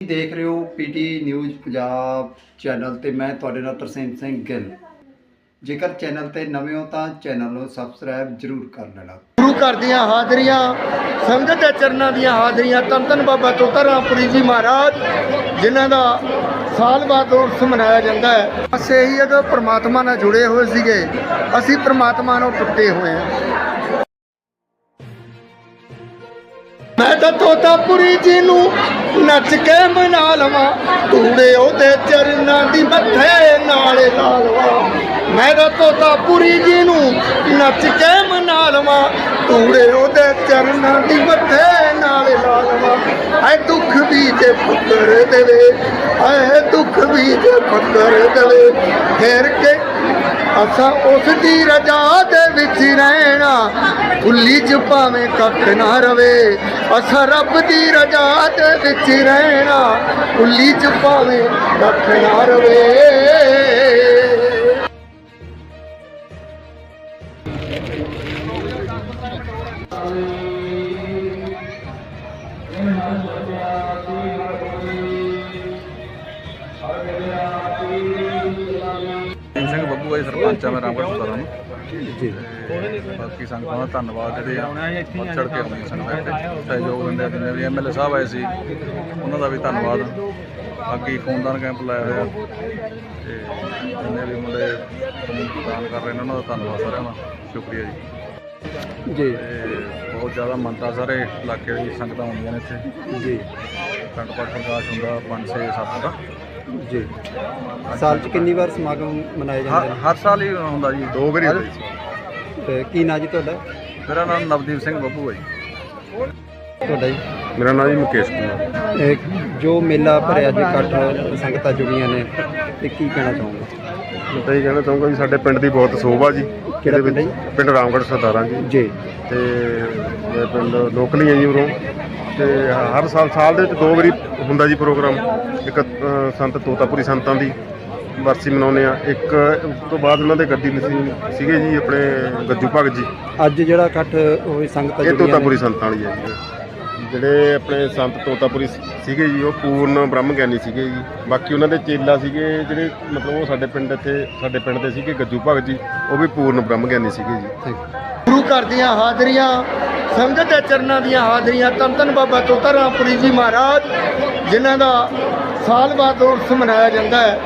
ਤੁਸੀਂ ਦੇਖ ਰਹੇ ਹੋ ਪੀਟੀ ਨਿਊਜ਼ ਪੰਜਾਬ ਚੈਨਲ ਤੇ ਮੈਂ ਤੁਹਾਡੇ ਨਾਲ ਤਰਸੇਮ ਸਿੰਘ ਗਿੱਲ। ਜੇਕਰ ਚੈਨਲ ਤੇ ਨਵੇਂ ਹੋ ਤਾਂ ਚੈਨਲ ਨੂੰ ਸਬਸਕ੍ਰਾਈਬ ਜ਼ਰੂਰ ਕਰ ਲੈਣਾ। ਗੁਰੂ ਘਰ ਦੀਆਂ ਹਾਜ਼ਰੀਆਂ, ਸੰਗਤ ਦੇ ਚਰਨਾਂ ਦੀਆਂ ਹਾਜ਼ਰੀਆਂ। ਧੰਨ ਧੰਨ ਬਾਬਾ ਤੋਤਾ ਰਾਮਪੁਰੀ ਜੀ ਮਹਾਰਾਜ, ਜਿਨ੍ਹਾਂ ਦਾ ਸਾਲ ਬਾਅਦ ਉਰਸ ਮਨਾਇਆ ਜਾਂਦਾ ਹੈ। ਬਸ ਇਹੀ ਹੈ ਕਿ ਪ੍ਰਮਾਤਮਾ ਨਾਲ ਜੁੜੇ ਹੋਏ ਸੀਗੇ, ਅਸੀਂ ਪ੍ਰਮਾਤਮਾ ਨਾਲ ਟੁੱਟੇ ਹੋਏ ਹਾਂ। ਮੈਂ ਤਾਂ ਤੋਤਾਪੁਰੀ ਜੀ ਨੂੰ ਨੱਚ ਕੇ ਮਨਾ ਲਵਾਂ। ਤੂੜੇ ਉਹਦੇ ਚਰਨਾਂ ਦੀ ਮੱਥੇ ਨਾਲ ਲਾਲਵਾਂ ਮੈਂ ਤਾਂ ਤੋਤਾਪੁਰੀ ਜੀ ਨੂੰ ਨੱਚ ਕੇ ਮਨਾ ਲਵਾਂ। ਤੂੜੇ ਉਹਦੇ ਚਰਨਾਂ ਦੀ ਮੱਥੇ ਨਾਲ ਲਾ ਲਵਾਂ ਐ ਦੁੱਖ ਵੀ ਜੇ ਪੁੱਤਰ ਦੇਵੇ, ਐ ਦੁੱਖ ਵੀ ਜੇ ਪੁੱਤਰ ਦੇਵੇ। ਫੇਰ ਕੇ ਅਸਾਂ ਉਸ ਦੀ ਰਜਾ ਦੇ ਵਿੱਚ ਰਹਿਣਾ। ਉੱਲੀ ਚ ਭਾਵੇਂ ਕੱਖ ਨਾ ਰਵੇ। ਅਸਾਂ ਰੱਬ ਦੀ ਰਜਾ ਦੇ ਵਿੱਚ ਰਹਿਣਾ ਉੱਲੀ ਚ ਭਾਵੇਂ ਕੱਖ ਨਾ ਰਵੇ। ਜੀਤ ਹੈ ਸਰਪੰਚ ਆ ਮੈਂ ਰਾਮਗੜ੍ਹ ਸੁਤਾਰਾਂ ਨੂੰ ਜੀ। ਬਾਕੀ ਸੰਗਤਾਂ ਦਾ ਧੰਨਵਾਦ ਜਿਹੜੇ ਆ ਵੱਧ ਚੜ ਕੇ ਆਉਂਦੀਆਂ ਸੰਗਤਾਂ ਤੇ ਸਹਿਯੋਗ ਦਿੰਦੇ ਆ ਜਿੰਨੇ ਵੀ ਐਮਐਲਏ ਸਾਹਿਬ ਆਏ ਸੀ ਉਹਨਾਂ ਦਾ ਵੀ ਧੰਨਵਾਦ। ਬਾਕੀ ਖੂਨਦਾਨ ਕੈਂਪ ਲਾਇਆ ਹੋਇਆ। ਤੇ ਜਿੰਨੇ ਵੀ ਮੁੰਡੇ ਖੂਨਦਾਨ ਕਰ ਰਹੇ ਨੇ ਉਹਨਾਂ ਦਾ ਧੰਨਵਾਦ ਸਾਰਿਆਂ ਦਾ। ਸ਼ੁਕਰੀਆ ਜੀ। ਜੀ। ਬਹੁਤ ਜ਼ਿਆਦਾ ਮੰਨਤਾ ਸਾਰੇ ਇਲਾਕੇ ਦੀ ਸੰਗਤਾਂ ਆਉਂਦੀਆਂ ਨੇ ਇੱਥੇ। ਜੀ। ਪਾਠ ਪ੍ਰਕਾਸ਼ ਹੁੰਦਾ 5 6 7 ਦਾ। ਜੀ। ਸਾਲ 'ਚ ਕਿੰਨੀ ਵਾਰ ਸਮਾਗਮ ਮਨਾਏ ਹਰ ਜਾਂਦੇ ਹਰ ਸਾਲ ਹੀ ਹੁੰਦਾ ਜੀ ਦੋ ਵਾਰੀ ਨੇ ਤੇ ਕੀ ਨਾਂ ਜੀ ਤੁਹਾਡਾ? ਮੇਰਾ ਨਾਮ ਨਵਦੀਪ ਸਿੰਘ ਬੱਬੂ ਹੈ ਜੀ। ਤੁਹਾਡਾ ਜੀ? ਮੇਰਾ ਨਾਮ ਜੀ ਮੁਕੇਸ਼ ਕੁਮਾਰ। ਇਹ ਜੋ ਮੇਲਾ ਭਰਿਆ ਜੀ ਇਕੱਠ ਸੰਗਤਾਂ ਜੁੜੀਆਂ ਨੇ ਤੇ ਕੀ ਕਹਿਣਾ ਚਾਹੋਗੇ? ਮੈਂ ਤਾਂ ਇਹ ਕਹਿਣਾ ਚਾਹੂੰਗਾ ਵੀ ਸਾਡੇ ਪਿੰਡ ਦੀ ਬਹੁਤ ਸੋਭਾ ਜੀ। ਕਿਹੜਾ ਪਿੰਡ ਹੈ ਵਿੱਚ- ਪਿੰਡ ਰਾਮਗੜ੍ਹ ਸਰਦਾਰਾਂ ਜੀ। ਜੀ। ਤੇ ਮੈਂ ਪਿੰਡ ਲੋਕਲੀ ਹਾਂ ਜੀ ਉਰੋਂ। ਤੇ ਹਰ ਸਾਲ ਸਾਲ ਦੇ ਵਿੱਚ ਦੋ ਵਾਰੀ ਹੁੰਦਾ ਜੀ ਪ੍ਰੋਗਰਾਮ। ਇੱਕ ਅ, ਸੰਤ ਤੋਤਾਪੁਰੀ ਸੰਤਾਂ ਦੀ ਵਰਸੀ ਮਨਾਉਂਦੇ ਆ ਇੱਕ ਉਸ ਤੋਂ ਬਾਅਦ ਉਹਨਾਂ ਦੇ ਗੱਦੀ ਨਸੀ ਸੀਗੇ ਜੀ ਆਪਣੇ ਗੱਜੂ ਭਗਤ ਜੀ। ਅੱਜ ਜਿਹੜਾ ਇਕੱਠ ਹੋਈ ਸੰਗਤਾਂ ਇਹ ਜੁੜੀਆਂ ਨੇ। ਤੋਤਾਪੁਰੀ ਸੰਤਾਂ ਵਾਲੀ ਹੈ ਜੀ। ਜਿਹੜੇ ਆਪਣੇ ਸੰਤ ਤੋਤਾਪੁਰੀ ਸੀਗੇ ਜੀ ਉਹ ਪੂਰਨ ਬ੍ਰਹਮ ਗਿਆਨੀ ਸੀਗੇ ਜੀ। ਬਾਕੀ ਉਹਨਾਂ ਦੇ ਚੇਲਾ ਸੀਗੇ ਜਿਹੜੇ ਮਤਲਬ ਉਹ ਸਾਡੇ ਪਿੰਡ ਇੱਥੇ ਸਾਡੇ ਪਿੰਡ ਦੇ ਸੀਗੇ ਗੱਜੂ ਭਗਤ ਜੀ ਉਹ ਵੀ ਪੂਰਨ ਬ੍ਰਹਮ ਗਿਆਨੀ ਸੀਗੇ ਜੀ। you. ਗੁਰੂ ਘਰ ਦੀਆਂ ਹਾਜ਼ਰੀਆਂ ਸੰਗਤ ਦੇ ਚਰਨਾਂ ਦੀਆਂ ਹਾਜ਼ਰੀਆਂ ਧੰਨ ਧੰਨ ਬਾਬਾ ਤੋਤਾ ਰਾਮਪੁਰੀ ਜੀ ਮਹਾਰਾਜ, ਜਿਨ੍ਹਾਂ ਦਾ ਸਾਲ ਬਾਅਦ ਉਰਸ ਮਨਾਇਆ ਜਾਂਦਾ ਹੈ।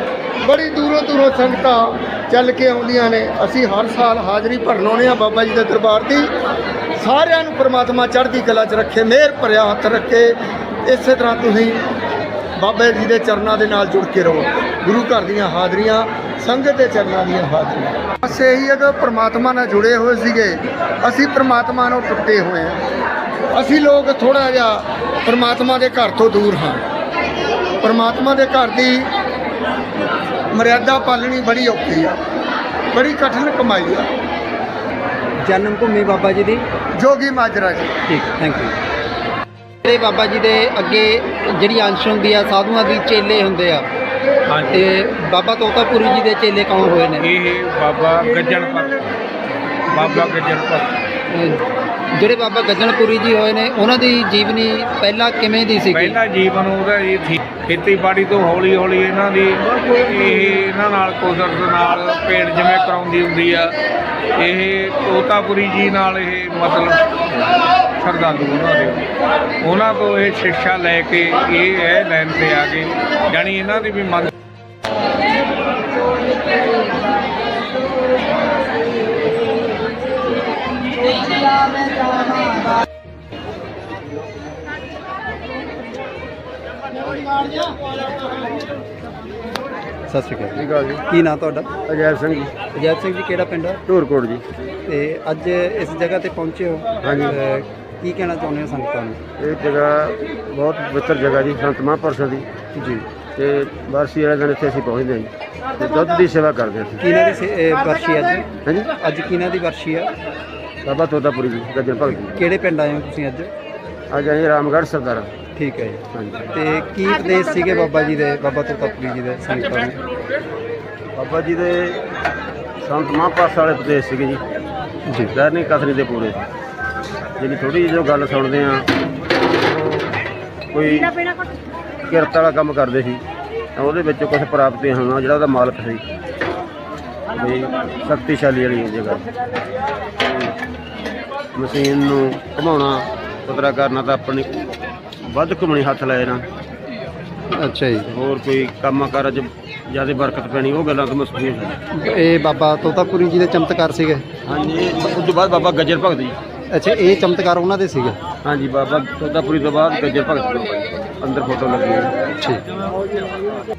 ਬੜੀ ਦੂਰੋਂ ਦੂਰੋਂ ਸੰਗਤਾਂ ਚੱਲ ਕੇ ਆਉਂਦੀਆਂ ਨੇ। ਅਸੀਂ ਹਰ ਸਾਲ ਹਾਜ਼ਰੀ ਭਰਨ ਆਉਂਦੇ ਹਾਂ ਬਾਬਾ ਜੀ ਦੇ ਦਰਬਾਰ ਦੀ। ਸਾਰਿਆਂ ਨੂੰ ਪ੍ਰਮਾਤਮਾ ਚੜ੍ਹਦੀ ਕਲਾ 'ਚ ਰੱਖੇ, ਮਿਹਰ ਭਰਿਆ ਹੱਥ ਰੱਖੇ। ਇਸੇ ਤਰ੍ਹਾਂ ਤੁਸੀਂ ਬਾਬਾ ਜੀ ਦੇ ਚਰਨਾਂ ਦੇ ਨਾਲ ਜੁੜ ਕੇ ਰਹੋ। ਗੁਰੂ ਘਰ ਦੀਆਂ ਹਾਜ਼ਰੀਆਂ ਸੰਗਤ ਦੇ ਚਰਨਾਂ ਦੀਆਂ ਹਾਜ਼ਰੀਆਂ ਬਸ ਇਹੀ ਹੈ ਕਿ ਪ੍ਰਮਾਤਮਾ ਨਾਲ ਜੁੜੇ ਹੋਏ ਸੀਗੇ। ਅਸੀਂ ਪ੍ਰਮਾਤਮਾ ਨਾਲ ਟੁੱਟੇ ਹੋਏ ਹਾਂ ਅਸੀਂ ਲੋਕ ਥੋੜਾ ਜਿਹਾ ਪ੍ਰਮਾਤਮਾ ਦੇ ਘਰ ਤੋਂ ਦੂਰ ਹਾਂ। ਪ੍ਰਮਾਤਮਾ ਦੇ ਘਰ ਦੀ ਮਰਿਆਦਾ ਪਾਲਣੀ ਬੜੀ ਔਖੀ ਆ। ਬੜੀ ਕਠਿਨ ਕਮਾਈ ਆ। ਜਨਮ ਭੂਮੀ ਬਾਬਾ ਜੀ ਦੀ। ਜੋਗੀ ਮਾਜਰਾ ਜੀ। ਠੀਕ ਥੈਂਕ ਯੂ ਜਿਹੜੇ ਬਾਬਾ ਜੀ ਦੇ ਅੱਗੇ ਜਿਹੜੀ ਅੰਸ਼ ਹੁੰਦੀ ਆ ਸਾਧੂਆਂ ਦੀ ਚੇਲੇ ਹੁੰਦੇ ਆ। ਤੇ ਬਾਬਾ ਤੋਤਾਪੁਰੀ ਜੀ ਦੇ ਚੇਲੇ ਕੌਣ ਹੋਏ ਨੇ? ਇਹ ਬਾਬਾ ਗੱਜਣਪਤ। ਬਾਬਾ ਗੱਜਣਪਤ। ਅਹ ਜਿਹੜੇ ਬਾਬਾ ਗੱਜਣਪੁਰੀ ਜੀ ਹੋਏ ਨੇ, ਉਹਨਾਂ ਦੀ ਜੀਵਨੀ ਪਹਿਲਾਂ ਕਿਵੇਂ ਦੀ ਸੀ ਪਹਿਲਾ ਜੀਵਨ ਉਹਦਾ ਇਹ ਸੀ, ਖੇਤੀਬਾੜੀ ਤੋਂ ਹੌਲੀ ਹੌਲੀ ਇਹਨਾਂ ਦੀ, ਇਹ ਇਹਨਾਂ ਨਾਲ ਕੁਦਰਤ ਨਾਲ ਪੇੜ ਜਿਵੇਂ ਕਰਾਉਂਦੀ ਹੁੰਦੀ ਆ, ਇਹ ਤੋਤਾਪੁਰੀ ਜੀ ਨਾਲ ਇਹ ਮਤਲਬ ਸ਼ਰਧਾਲੂ ਉਹਨਾਂ ਦੇ। ਉਹਨਾਂ ਤੋਂ ਇਹ ਸਿੱਖਿਆ ਲੈ ਕੇ ਇਹ ਇਹ ਲੈਣ ਤੇ ਆ ਗਏ ਯਾਨੀ ਇਹਨਾਂ ਦੀ ਵੀ ਮਨ ਸਤਿ ਸ਼੍ਰੀ ਅਕਾਲ ਠੀਕ ਆ ਜੀ। ਕੀ ਨਾਂ ਤੁਹਾਡਾ? ਅਜੈਬ ਸਿੰਘ ਜੀ। ਅਜੈਬ ਸਿੰਘ ਜੀ ਕਿਹੜਾ ਪਿੰਡ ਆ? ਢੋਰਕੋਟ ਜੀ। ਤੇ ਅੱਜ ਇਸ ਜਗ੍ਹਾ ਤੇ ਪਹੁੰਚੇ ਹੋ। ਹਾਂਜੀ। ਅਹ ਕੀ ਕਹਿਣਾ ਚਾਹੁੰਦੇ ਹੋ ਸੰਗਤਾਂ ਨੂੰ? ਇਹ ਜਗ੍ਹਾ ਬਹੁਤ ਪਵਿੱਤਰ ਜਗ੍ਹਾ ਜੀ ਸੰਤ ਮਹਾਂਪੁਰਸ਼ਾਂ ਦੀ। ਜੀ। ਤੇ ਵਾਰਸੀ ਵਾਲੇ ਦਿਨ ਇੱਥੇ ਅਸੀਂ ਪਹੁੰਚਦੇ ਹਾਂ ਜੀ। ਤੇ ਦੁੱਧ ਦੀ ਸੇਵਾ ਕਰਦੇ ਹਾਂ ਅਸੀਂ। ਕਿਹਨਾਂ ਦੀ ਸੇ- ਅਹ ਵਰਸ਼ੀ ਅੱਜ? ਹਾਂਜੀ। ਅੱਜ ਕਿਹਨਾਂ ਦੀ ਵਰਸ਼ੀ ਆ? ਬਾਬਾ ਤੋਤਾਪੁਰੀ ਜੀ ਗੱਜਣ ਭਗਤ ਜੀ। ਕਿਹੜੇ ਪਿੰਡ ਆਏ ਹੋ ਤੁਸੀਂ ਅੱਜ? ਅੱਜ ਅਸੀਂ ਰਾਮਗੜ੍ਹ ਸਰਦਾਰਾ। ਠੀਕ ਹੈ ਜੀ। ਹਾਂਜੀ। ਤੇ ਕੀ ਉਪਦੇਸ਼ ਸੀਗੇ ਬਾਬਾ ਜੀ ਦੇ ਬਾਬਾ ਤੋਤਾਪੁਰੀ ਜੀ ਦੇ ਸੰਗਤਾਂ ਨੂੰ ਬਾਬਾ ਜੀ ਦੇ ਸੰਤ ਮਹਾਂਪੁਰਸ਼ ਵਾਲੇ ਉਪਦੇਸ਼ ਸੀਗੇ ਜੀ। ਜੀ। ਨਹੀਂ ਕਥਨੀ ਦੇ ਪੂਰੇ। ਜਿਹੜੀ ਥੋੜੀ ਜਿਹੀ ਜੋ ਗੱਲ ਸੁਣਦੇ ਆ ਕੋਈ ਕਿਰਤ ਵਾਲਾ ਕੰਮ ਕਰਦੇ ਸੀ ਤਾਂ ਉਹਦੇ ਵਿੱਚ ਕੁਝ ਪ੍ਰਾਪਤੀਆਂ ਹੋਈਆਂ ਜਿਹੜਾ ਉਹਦਾ ਮਾਲਕ ਸੀ। ਵੀ ਸ਼ਕਤੀਸ਼ਾਲੀ ਵਾਲੀ ਜਗ੍ਹਾ। ਮਸ਼ੀਨ ਨੂੰ ਘੁਮਾਉਣਾ ਕੁਦਰਾ ਕਰਨਾ ਤਾਂ ਆਪਣੀ ਵੱਧ ਘੁੰਮਣੀ ਹੱਥ ਲਾਏ ਨਾ ਅੱਛਾ ਜੀ। ਹੋਰ ਕੋਈ ਕੰਮ ਕਾਰ ਚ ਜ਼ਿਆਦਾ ਬਰਕਤ ਪੈਣੀ ਉਹ ਗੱਲਾਂ ਤੋਂ ਮਸਕੂਰ ਸੀ। ਇਹ ਬਾਬਾ ਤੋਤਾਪੁਰੀ ਜੀ ਦੇ ਚਮਤਕਾਰ ਸੀਗੇ? ਹਾਂਜੀ ਉਸ ਤੋਂ ਬਾਅਦ ਬਾਬਾ ਗੱਜਰ ਭਗਤ ਜੀ। ਅੱਛਾ ਇਹ ਚਮਤਕਾਰ ਉਹਨਾਂ ਦੇ ਸੀਗੇ? ਹਾਂਜੀ ਬਾਬਾ ਤੋਤਾਪੁਰੀ ਤੋਂ ਬਾਅਦ ਗੱਜਰ ਭਗਤ ਜੀ। ਅੰਦਰ ਫੋਟੋ ਲੱਗੀ ਹੈ ਠੀਕ।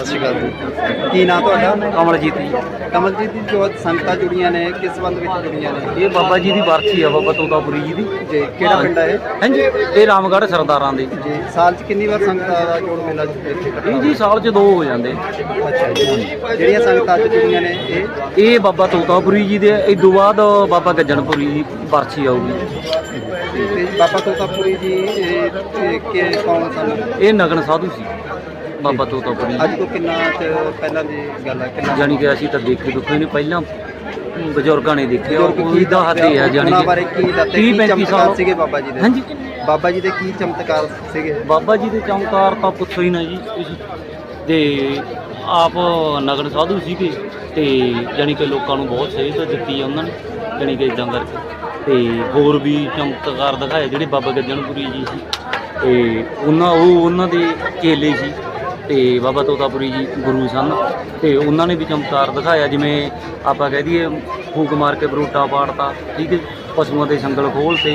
ਸਤਿ ਸ਼੍ਰੀ ਅਕਾਲ ਜੀ। ਕੀ ਨਾਂ ਤੁਹਾਡਾ? ਕਮਲਜੀਤ ਜੀ। ਕਮਲਜੀਤ ਜੀ ਜੋ ਸੰਗਤਾਂ ਜੁੜੀਆਂ ਨੇ ਕਿਸ ਸੰਬੰਧ ਵਿੱਚ ਜੁੜੀਆਂ ਨੇ? ਇਹ ਬਾਬਾ ਜੀ ਦੀ ਵਰਸੀ ਆ ਬਾਬਾ ਤੋਤਾਪੁਰੀ ਜੀ ਦੀ। ਜੀ ਕਿਹੜਾ ਪਿੰਡ ਹੈ ਇਹ? ਹਾਂਜੀ ਇਹ ਰਾਮਗੜ੍ਹ ਸਰਦਾਰਾਂ ਦੇ। ਜੀ ਸਾਲ 'ਚ ਕਿੰਨੀ ਵਾਰ ਸੰਗਤਾਂ ਦਾ ਜੋੜ ਮੇਲਾ ਇੱਥੇ ਇਹ ਜੀ ਸਾਲ 'ਚ ਦੋ ਹੋ ਜਾਂਦੇ। ਅੱਛਾ ਜੀ ਜਿਹੜੀਆਂ ਸੰਗਤਾਂ ਅੱਜ ਜੁੜੀਆਂ ਨੇ ਇਹ? ਇਹ ਬਾਬਾ ਤੋਤਾਪੁਰੀ ਜੀ ਦੇ ਇਸ ਤੋਂ ਬਾਅਦ ਬਾਬਾ ਗੱਜਣਪੁਰੀ ਦੀ ਵਰਸੀ ਆਊਗੀ। ਬਾਬਾ ਤੋਤਾਪੁਰੀ ਜੀ ਇਹ ਇਹ ਕੌਣ ਸਨ? ਇਹ ਨਗਨ ਸਾਧੂ ਸੀ। ਬਾਬਾ ਤੋਤਾਪੁਰੀ ਅੱਜ ਤੋਂ ਕਿੰਨਾ ਚਿਰ ਪਹਿਲਾਂ ਦੀ ਗੱਲ ਹੈ ਕਿੰਨਾ ਜਾਣੀ ਕਿ ਅਸੀਂ ਤਾਂ ਦੇਖੇ ਦੁੱਖੇ ਨੇ ਪਹਿਲਾਂ ਬਜ਼ੁਰਗਾਂ ਨੇ ਦੇਖਿਆ ਕੋਈ ਦਾ ਹੱਥ ਹੈ ਜਾਣੀ ਕਿ ਬਾਰੇ ਕੀ ਦੱਸਦੇ? 30 ਕੀ 35 ਚਮਤਕਾਰ ਸਾਲ ਸੀਗੇ ਬਾਬਾ ਜੀ ਦੇ? ਹਾਂਜੀ। ਬਾਬਾ ਜੀ ਦੇ ਕੀ ਚਮਤਕਾਰ ਸੀਗੇ? ਬਾਬਾ ਜੀ ਦੇ ਚਮਕਾਰ ਤਾਂ ਪੁੱਛੋ ਹੀ ਨਾ ਜੀ ਤੁਸੀਂ। ਤੇ ਆਪ ਨਗਨ ਸਾਧੂ ਸੀਗੇ ਤੇ ਜਾਣੀ ਕਿ ਲੋਕਾਂ ਨੂੰ ਬਹੁਤ ਸੇਧ ਦਿੱਤੀ ਆ ਉਹਨਾਂ ਨੇ ਜਾਣੀ ਕਿ ਇਦਾਂ ਕਰਕੇ। ਤੇ ਹੋਰ ਵੀ ਚਮਤਕਾਰ ਦਿਖਾਏ ਜਿਹੜੇ ਬਾਬਾ ਗੱਜਣਪੁਰੀ ਜੀ ਸੀ। ਤੇ ਉਹਨਾਂ ਉਹ ਉਹਨਾਂ ਦੇ ਚੇਲੇ ਸੀ। ਤੇ ਬਾਬਾ ਤੋਤਾਪੁਰੀ ਜੀ ਗੁਰੂ ਸਨ ਤੇ ਉਹਨਾਂ ਨੇ ਵੀ ਚਮਤਕਾਰ ਦਿਖਾਇਆ ਜਿਵੇਂ ਆਪਾਂ ਕਹਿ ਦਈਏ ਫੂਕ ਮਾਰ ਕੇ ਬਰੂਟਾ ਪਾੜਤਾ ਠੀਕ ਹੈ ਪਸ਼ੂਆਂ ਦੇ ਸੰਗਲ ਖੋਲ ਤੇ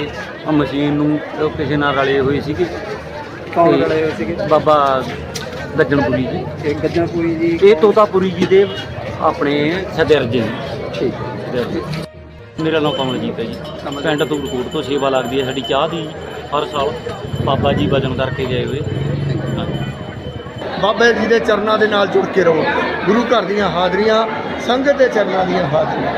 ਮਸ਼ੀਨ ਨੂੰ ਕਿਸੇ ਨਾਲ ਰਲੇ ਹੋਏ ਸੀਗੇ ਕੌਣ ਲੜੇ ਹੋਏ ਸੀਗੇ? ਬਾਬਾ ਗੱਜਣਪੁਰੀ ਜੀ। ਇਹ ਗੱਜਣਪੁਰੀ ਜੀ? ਇਹ ਤੋਤਾਪੁਰੀ ਜੀ ਦੇ ਆਪਣੇ ਸਦਰਜ ਠੀਕ। ਸਦਰਜ। ਮੇਰਾ ਨਾਮ ਕਮਲਜੀਤ ਹੈ ਜੀ। ਪਿੰਡ ਧੂੜਕੋਟ ਤੋਂ ਸੇਵਾ ਲੱਗਦੀ ਹੈ ਸਾਡੀ ਚਾਹ ਦੀ ਹਰ ਸਾਲ ਬਾਬਾ ਜੀ ਵਜਨ ਕਰਕੇ ਗਏ ਹੋਏ। ਬਾਬਾ ਜੀ ਦੇ ਚਰਨਾਂ ਦੇ ਨਾਲ ਜੁੜ ਕੇ ਰਹੋ। ਗੁਰੂ ਘਰ ਦੀਆਂ ਹਾਜ਼ਰੀਆਂ, ਸੰਗਤ ਦੇ ਚਰਨਾਂ ਦੀਆਂ ਹਾਜ਼ਰੀਆਂ।